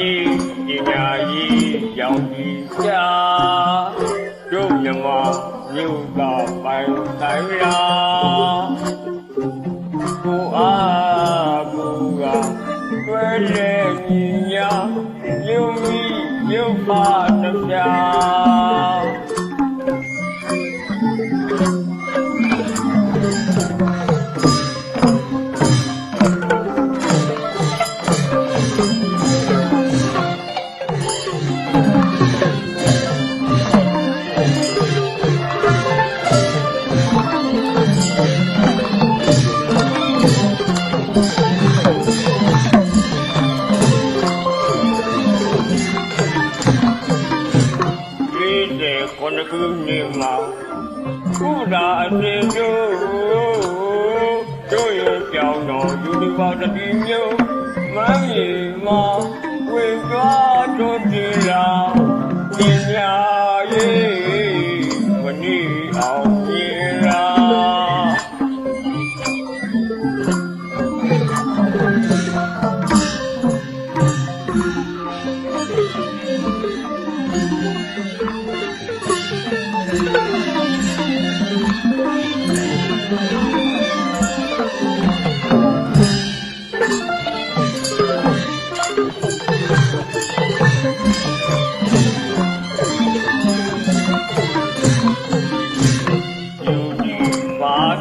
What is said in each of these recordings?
ညာတိပညာကြီးရောင်ကြီးရှာတို့မြမမြို့ကပိုင်ဆိုင်ရာကိုအားကိုကတွဲလေညီညာမြုံမီမြုပ်ပါတပြား ခုနှစ်ခုနှစ်မှာခုသာအစဉ်တို့တို့ရကြောင်းတော်ယူနီဗာစီတီမြို့မမ်းရီမှာ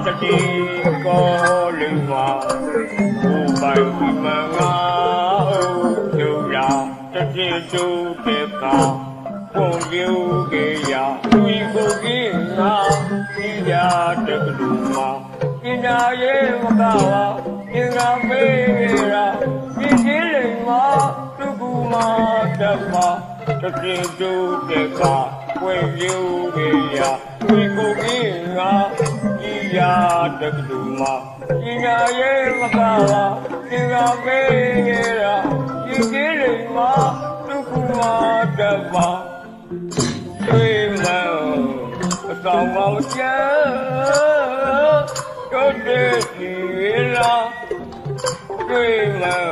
တတိကောလိမဘုပိုင်ဒီမငါကျူရာတတိတုတေကာပုံပြုကေယဝီကိုကိငါဒီယာတကလူမာပညာရေးမကဝပင်ကမေရာဒီဒီလိမ္မာသူကူမာတမတတိတုတေကာပွင့်ပြုကေယဝီကိုကိငါဒီယာ တကလူမာပညာရေးမကဝပင်ကမေရာဒီဒီလိမ္မာသူကူမာတမတွေ့မောအဆောင်မောချာတို့တဲ့ဒီလာတွေ့မော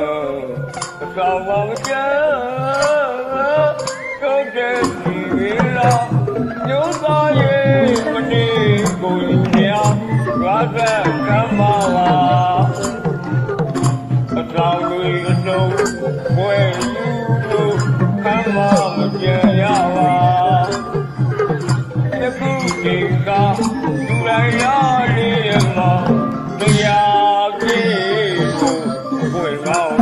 အဆောင်မောချာတို့တဲ့ဒီလာညိုး ရရမောတရားပြေကိုဝင်ကောင်း